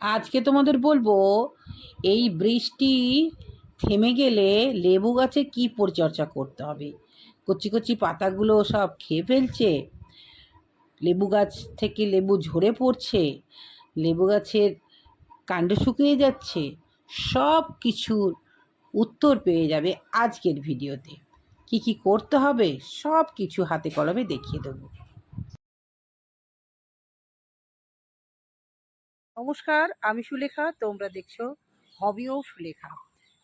আজকে তোমাদের বলব, এই বৃষ্টি থেমে গেলে লেবু গাছে কি পরিচর্যা করতে হবে? কচি কচি পাতাগুলো সব খেয়ে ফেলছে, লেবু গাছ থেকে লেবু ঝরে পড়ছে, লেবু গাছের কাণ্ড শুকিয়ে যাচ্ছে, সব কিছুর উত্তর পেয়ে যাবে আজকের ভিডিওতে। কি কি করতে হবে সব কিছু হাতে কলমে দেখিয়ে দেবো। নমস্কার, আমি সুলেখা, তোমরা দেখছ হবিও সুলেখা।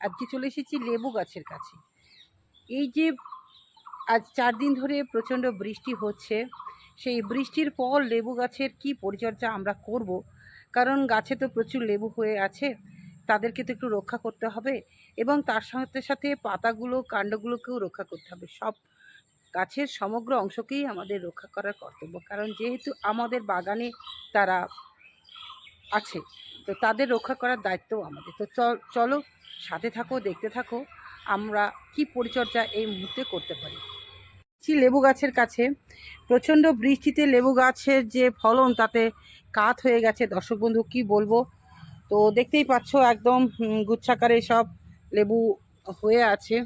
আজকে চলে এসেছি লেবু গাছের কাছে। এই যে আজ চার দিন ধরে প্রচণ্ড বৃষ্টি হচ্ছে, সেই বৃষ্টির পর লেবু গাছের কি পরিচর্যা আমরা করব? কারণ গাছে তো প্রচুর লেবু হয়ে আছে, তাদেরকে তো একটু রক্ষা করতে হবে এবং তার সাথে সাথে পাতাগুলো, কাণ্ডগুলোকেও রক্ষা করতে হবে। সব গাছের সমগ্র অংশকেই আমাদের রক্ষা করার কর্তব্য। কারণ যেহেতু আমাদের বাগানে তারা আছে। তো তাদের রক্ষা করার দায়িত্ব আমাদের। তো চলো সাথে থাকো, দেখতে থাকো, আমরা কি পরিচর্যা এই মুহূর্তে করতে পারি। ছি লেবু গাছের কাছে, প্রচণ্ড বৃষ্টিতে লেবু গাছের যে ফলন, তাতে কাত হয়ে গেছে। দর্শক বন্ধু, কী বলব? তো দেখতেই পাচ্ছ, একদম গুচ্ছাকারে সব লেবু হয়ে আছে।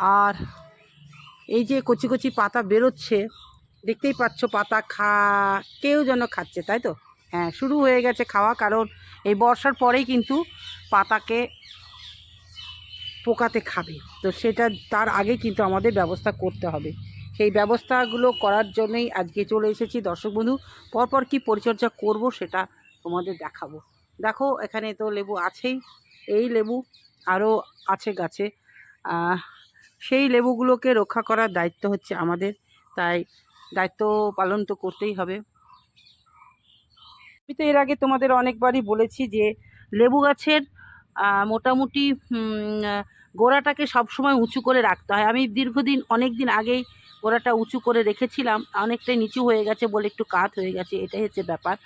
আর এই যে কচি কচি পাতা বেরোচ্ছে, দেখতেই পাচ্ছ পাতা খা, কেউ যেন খাচ্ছে, তাই তো? হ্যাঁ শুরু হয়ে গেছে খাওয়া, কারণ এই বর্ষার পরেই কিন্তু পাতাকে পোকাতে খাবে। তো সেটা তার আগে কিন্তু আমাদের ব্যবস্থা করতে হবে। সেই ব্যবস্থাগুলো করার জন্যই আজকে চলে এসেছি। দর্শক বন্ধু, পরপর কি পরিচর্যা করব সেটা তোমাদের দেখাবো। দেখো, এখানে তো লেবু আছেই, এই লেবু আরও আছে গাছে। সেই লেবুগুলোকে রক্ষা করার দায়িত্ব হচ্ছে আমাদের। তাই দায়িত্ব পালন তো করতেই হবে। আমি তো এর আগে তোমাদের অনেকবারই বলেছি যে লেবু গাছের মোটামুটি গোড়াটাকে সবসময় উঁচু করে রাখতে হয়। আমি দীর্ঘদিন অনেক দিন আগেই গোড়াটা উঁচু করে রেখেছিলাম। অনেকটাই নিচু হয়ে গেছে বলে একটু কাত হয়ে গেছে, এটাই হচ্ছে ব্যাপার।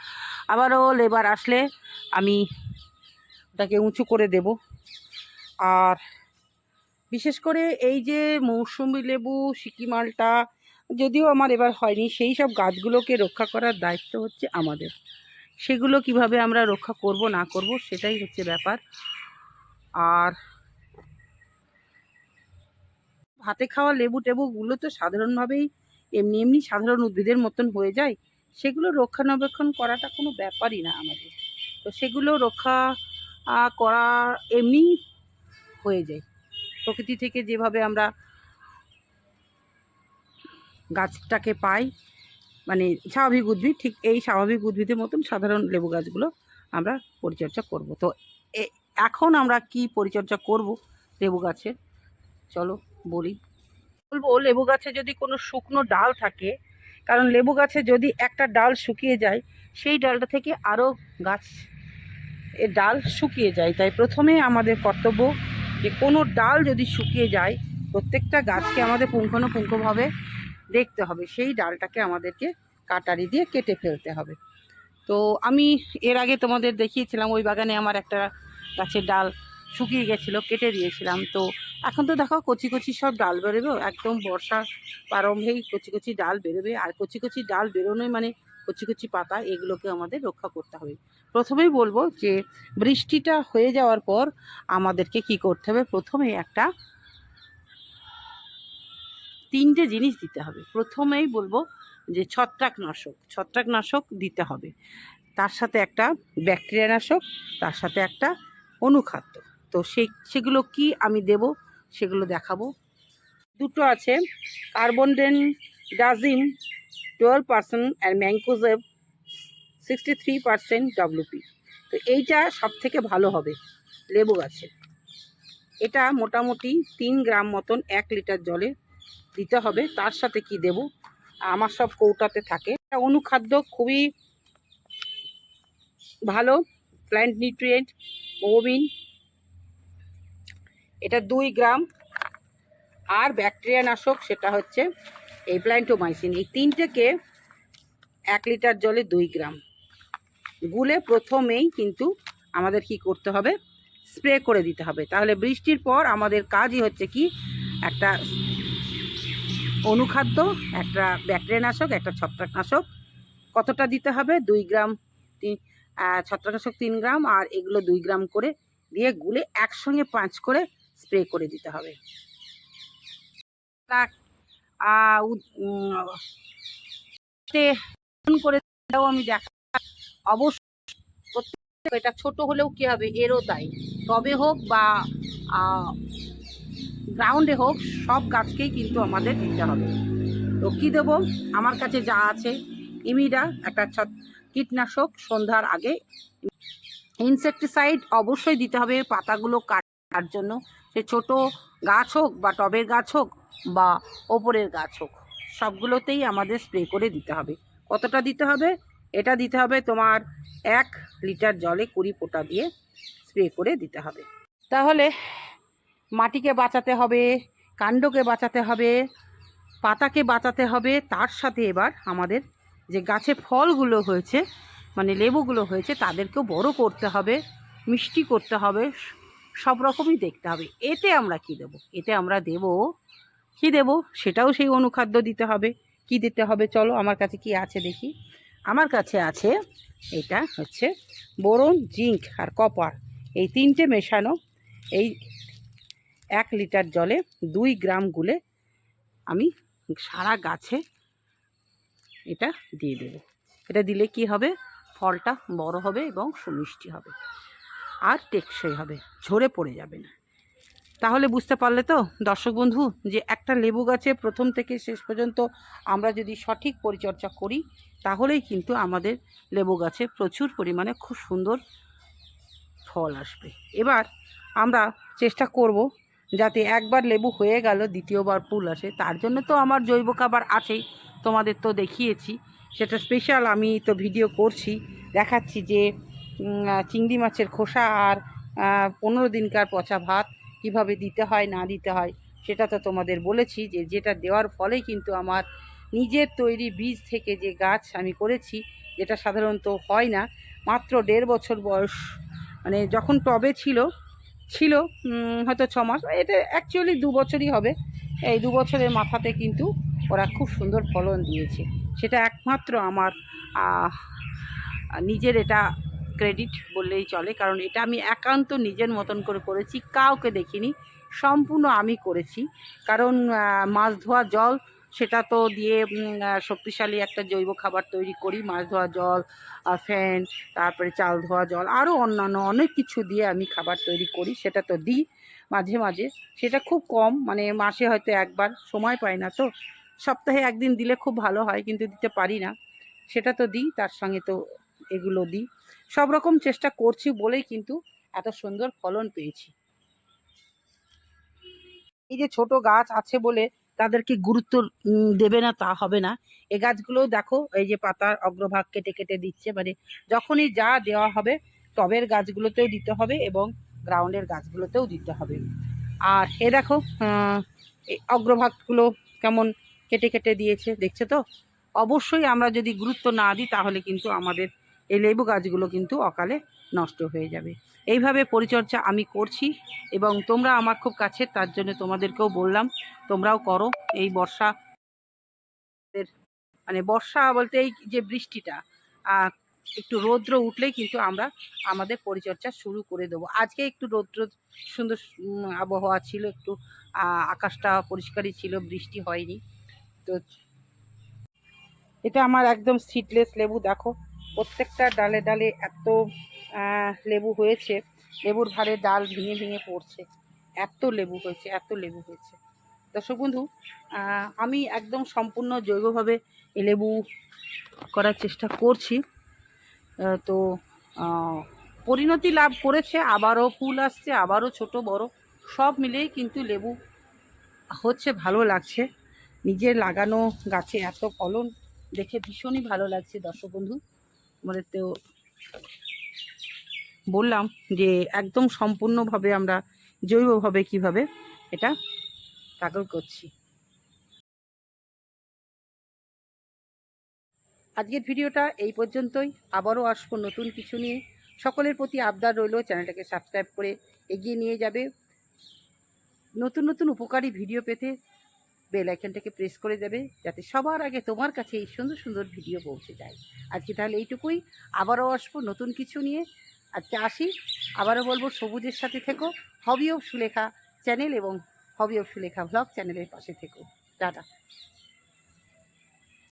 আবারও লেবার আসলে আমি ওটাকে উঁচু করে দেব। আর বিশেষ করে এই যে মৌসুমি লেবু সিকিমালটা যদিও আমার এবার হয়নি, সেই সব গাছগুলোকে রক্ষা করার দায়িত্ব হচ্ছে আমাদের। সেগুলো কীভাবে আমরা রক্ষা করব, না করব, সেটাই হচ্ছে ব্যাপার। আর ভাতে খাওয়া লেবু টেবুগুলো তো সাধারণভাবেই এমনি এমনি সাধারণ উদ্ভিদের মতন হয়ে যায়। সেগুলো রক্ষণাবেক্ষণ করাটা কোনো ব্যাপারই না আমাদের। তো সেগুলো রক্ষা করা এমনি হয়ে যায়। প্রকৃতি থেকে যেভাবে আমরা গাছটাকে পাই মানে স্বাভাবিক উদ্ভিদ, ঠিক এই স্বাভাবিক উদ্ভিদের মতন সাধারণ লেবু গাছগুলো আমরা পরিচর্যা করব। তো এ- এখন আমরা কি পরিচর্যা করব লেবু গাছের চলো বলি। বলব, লেবু গাছে যদি কোনো শুকনো ডাল থাকে, কারণ লেবু গাছে যদি একটা ডাল শুকিয়ে যায়, সেই ডালটা থেকে আরও গাছ এর ডাল শুকিয়ে যায়। তাই প্রথমে আমাদের কর্তব্য যে কোনো ডাল যদি শুকিয়ে যায়, প্রত্যেকটা গাছকে আমাদের পুঙ্খানুপুঙ্খভাবে দেখতে হবে। সেই ডালটাকে আমাদেরকে কাটারি দিয়ে কেটে ফেলতে হবে। তো আমি এর আগে তোমাদের দেখিয়েছিলাম, ওই বাগানে আমার একটা গাছের ডাল শুকিয়ে গেছিল, কেটে দিয়েছিলাম। তো এখন তো দেখো কচি কচি সব ডাল বেরোবে, একদম বর্ষার প্রারম্ভেই কচি কচি ডাল বেরোবে। আর কচি কচি ডাল বেরোনোই মানে কচি কচি পাতা এগুলোকে আমাদের রক্ষা করতে হবে। প্রথমেই বলব যে বৃষ্টিটা হয়ে যাওয়ার পর আমাদেরকে কি করতে হবে? প্রথমে একটা তিনটে জিনিস দিতে হবে। প্রথমেই বলব যে ছত্রাকনাশক ছত্রাকনাশক দিতে হবে। তার সাথে একটা ব্যাকটেরিয়া নাশক তার সাথে একটা অনুখাদ্য। তো সেই, সেগুলো কি আমি দেব? সেগুলো দেখাবো। দুটো আছে carbendazim twelve percent and mancozeb sixty three percent WP তো এইটা সব থেকে ভালো হবে, লেবু গাছে। এটা মোটামুটি তিন গ্রাম মতন এক লিটার জলে দিতে হবে, তার সাথে কি দেব? আমার সব কৌটাতে থাকে। অনুখাদ্য খুবই ভালো প্ল্যান্ট নিউট্রিয়েন্ট ওবিন। এটা দুই গ্রাম। আর ব্যাকটেরিয়া নাশক, সেটা হচ্ছে এই প্ল্যান্টোমাইসিন এই তিনটেকে এক লিটার জলে দুই গ্রাম। গুলে প্রথমেই কিন্তু আমাদের কি করতে হবে? স্প্রে করে দিতে হবে। তাহলে বৃষ্টির পর আমাদের কাজই হচ্ছে কি? একটা অনুখাদ্য, একটা ব্যাকটেরিয়ানাশক, একটা ছত্রাকনাশক। কতটা দিতে হবে? দুই গ্রাম, তিন ছত্রাকনাশক তিন গ্রাম আর এগুলো দুই গ্রাম করে দিয়ে গুলে একসঙ্গে পাঁচ করে স্প্রে করে দিতে হবে। করে আমি দেখা অবশ্যই এটা ছোট হলেও কি হবে এরও তাই টবে হোক বা গ্রাউন্ডে হোক সব গাছকেই কিন্তু আমাদের দিতে হবে। তো কী দেবো, আমার কাছে যা আছে। ইমিডা একটা ছত- কীটনাশক সন্ধ্যার আগে ইনসেকটিসাইড অবশ্যই দিতে হবে, পাতাগুলো কাটার জন্য। সে ছোট গাছ হোক বা টবের গাছ হোক বা ওপরের গাছ হোক, সবগুলোতেই আমাদের স্প্রে করে দিতে হবে। কতটা দিতে হবে? এটা দিতে হবে তোমার এক লিটার জলে কুড়ি ফোঁটা দিয়ে স্প্রে করে দিতে হবে। তাহলে মাটিকে বাঁচাতে হবে, কাণ্ডকে বাঁচাতে হবে, পাতাকে বাঁচাতে হবে, তার সাথে এবার আমাদের যে গাছে ফলগুলো হয়েছে মানে লেবুগুলো হয়েছে, তাদেরকেও বড় করতে হবে, মিষ্টি করতে হবে সব রকমই দেখতে হবে। এতে আমরা কি দেব? এতে আমরা দেব, কি দেব? সেটাও সেই অনুখাদ্য দিতে হবে। কি দিতে হবে? চলো, আমার কাছে কি আছে দেখি। আমার কাছে আছে, এটা হচ্ছে বোরন, জিঙ্ক আর কপার। এই তিনটে মেশানো, এই এক লিটার জলে দুই গ্রাম গুলে আমি সারা গাছে এটা দিয়ে দেবো। এটা দিলে কি হবে? ফলটা বড় হবে এবং সুমিষ্টি হবে। আর টেকসই হবে, ঝরে পড়ে যাবে না। তাহলে বুঝতে পারলে তো, দর্শক বন্ধু, যে একটা লেবু গাছে প্রথম থেকে শেষ পর্যন্ত আমরা যদি সঠিক পরিচর্যা করি, তাহলেই কিন্তু আমাদের লেবু গাছে প্রচুর পরিমাণে খুব সুন্দর ফল আসবে। এবার আমরা চেষ্টা করব যাতে একবার লেবু হয়ে গেল, দ্বিতীয়বার ফুল আসে। তার জন্য তো আমার জৈব খাবার আছেই তোমাদের তো দেখিয়েছি। সেটা স্পেশাল আমি তো ভিডিও করছি, দেখাচ্ছি যে চিংড়ি মাছের খোসা আর পনেরো দিনকার পচা ভাত কীভাবে দিতে হয়, না দিতে হয়, সেটা তো তোমাদের বলেছি যে যেটা দেওয়ার ফলেই কিন্তু আমার নিজের তৈরি বীজ থেকে যে গাছ আমি করেছি, যেটা সাধারণত হয় না, মাত্র দেড় বছর বয়স মানে যখন টবে ছিল ছিল হয়তো ছ মাস, এটা অ্যাকচুয়ালি দু বছরই হবে, এই দু বছরের মাথাতে কিন্তু ওরা খুব সুন্দর ফলন দিয়েছে, সেটা একমাত্র আমার নিজের এটা ক্রেডিট বললেই চলে, কারণ এটা আমি একান্ত নিজের মতন করে করেছি, কাউকে দেখিনি, সম্পূর্ণ আমি করেছি। কারণ মাছ ধোয়া জল, সেটা তো দিয়ে শক্তিশালী একটা জৈব খাবার তৈরি করি, মাছ ধোয়া জল ফ্যান, তারপরে চাল ধোয়া জল আরও অন্যান্য অনেক কিছু দিয়ে আমি খাবার তৈরি করি, সেটা তো দিই মাঝে মাঝে। সেটা খুব কম মানে মাসে হয়তো একবার, সময় পাই না তো। সপ্তাহে একদিন দিলে খুব ভালো হয়, কিন্তু দিতে পারি না। সেটা তো দিই, তার সঙ্গে তো এগুলো দিই। সব রকম চেষ্টা করছি বলেই কিন্তু এত সুন্দর ফলন পেয়েছি। এই যে ছোট গাছ আছে বলে তাদেরকে গুরুত্ব দেবে না তা হবে না। এ গাছগুলোও দেখো, এই যে পাতার অগ্রভাগ কেটে কেটে দিচ্ছে। মানে যখনই যা দেওয়া হবে, টবের গাছগুলোতেও দিতে হবে এবং গ্রাউন্ডের গাছগুলোতেও দিতে হবে। আর এ দেখো অগ্রভাগগুলো কেমন কেটে কেটে দিয়েছে, দেখছে তো? অবশ্যই আমরা যদি গুরুত্ব না দিই, তাহলে কিন্তু আমাদের এই লেবু গাছগুলো কিন্তু অকালে নষ্ট হয়ে যাবে। এইভাবে পরিচর্যা আমি করছি এবং তোমরা আমার খুব কাছে, তার জন্য তোমাদেরকেও বললাম, তোমরাও করো। এই বর্ষা মানে বর্ষা বলতে এই যে বৃষ্টিটা একটু রৌদ্র উঠলেই কিন্তু আমরা আমাদের পরিচর্যা শুরু করে দেবো। আজকে একটু রৌদ্র, সুন্দর আবহাওয়া ছিল, একটু আকাশটা পরিষ্কারই ছিল, বৃষ্টি হয়নি। তো এটা আমার একদম সিডলেস লেবু, দেখো। প্রত্যেকটা ডালে ডালে এত লেবু হয়েছে। লেবুর ভারে ডাল ভেঙে ভেঙে পড়ছে। এত লেবু হয়েছে, এত লেবু হয়েছে। দর্শক বন্ধু আমি একদম সম্পূর্ণ জৈবভাবে লেবু করার চেষ্টা করছি। তো পরিণতি লাভ করেছে, আবারও ফুল আসছে, আবারও ছোট, বড়, সব মিলিয়ে কিন্তু লেবু হচ্ছে, ভালো লাগছে। নিজের লাগানো গাছে এত ফলন দেখে ভীষণই ভালো লাগছে, দর্শক বন্ধু। আমাদের তো বললাম যে একদম সম্পূর্ণভাবে আমরা জৈবভাবে কীভাবে এটা টাকল করছি। আজকের ভিডিওটা এই পর্যন্তই। আবারও আসব নতুন কিছু নিয়ে। সকলের প্রতি আবদার রইল, চ্যানেলটাকে সাবস্ক্রাইব করে এগিয়ে নিয়ে যাবে। নতুন নতুন উপকারী ভিডিও পেতে বেল আইকনটাকে প্রেস করে দেবে যাতে সবার আগে তোমার কাছে এই সুন্দর সুন্দর ভিডিও পৌঁছে যায়। আজকে তাহলে এইটুকুই। আবারও আসব নতুন কিছু নিয়ে। আজকে আসি। আবারও বলব সবুজের সাথে থেকো। হবি অফ সুলেখা চ্যানেল এবং হবি অফ সুলেখা ব্লগ চ্যানেলের পাশে থেকো। টাটা।